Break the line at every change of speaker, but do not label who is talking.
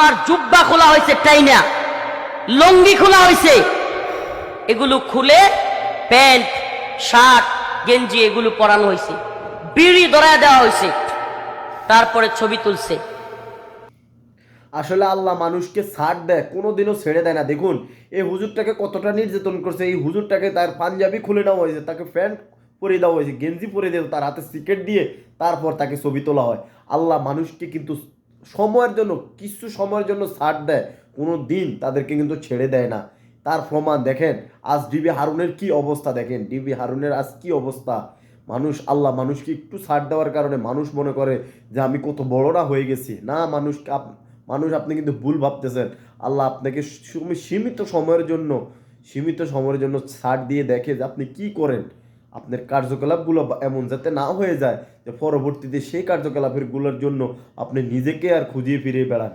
আমার জুব্বা খোলা হয়েছে, টাইনা। লঙ্গি খোলা হয়েছে। এগুলো খুলে প্যান্ট, শার্ট, গেঞ্জি এগুলো পরানো হয়েছে। বিড়ি ধরায় দেওয়া হয়েছে। তারপরে ছবি তুলছে।
আসলে আল্লাহ মানুষকে ছাড় দেয়, কোনোদিনও ছেড়ে দেয় না। দেখুন, এই হুজুরটাকে কতটা নির্যাতন করছে। এই হুজুরটাকে তার পাঞ্জাবি খুলে নেওয়া হয়েছে, তাকে প্যান্ট পরে দেওয়া হয়েছে, গেঞ্জি পরে দেওয়া তার হাতে সিকেট দিয়ে তারপর তাকে ছবি তোলা হয়। আল্লাহ মানুষকে কিন্তু সময়ের জন্য, কিছু সময়ের জন্য ছাড় দেয়। কোনো দিন তাদেরকে কিন্তু ছেড়ে দেয় না। তার প্রমাণ দেখেন, আজ ডিবি হারুনের কি অবস্থা দেখেন? ডিবি হারুনের আজ কি অবস্থা? মানুষ, আল্লাহ মানুষকে একটু ছাড় দেওয়ার কারণে মানুষ মনে করে যে আমি কত বড়রা হয়ে গেছি। না মানুষকে মানুষ আপনি কিন্তু ভুল ভাবতেছেন। আল্লাহ আপনাকে সীমিত সময়ের জন্য, সীমিত সময়ের জন্য ছাড় দিয়ে দেখে যে আপনি কি করেন। আপনার কার্যকলাপগুলো এমন যাতে না হয়ে যায় যে পরবর্তীতে সেই কার্যকলাপেরগুলোর জন্য আপনি নিজেকে আর খুঁজিয়ে ফিরিয়ে বেড়ান।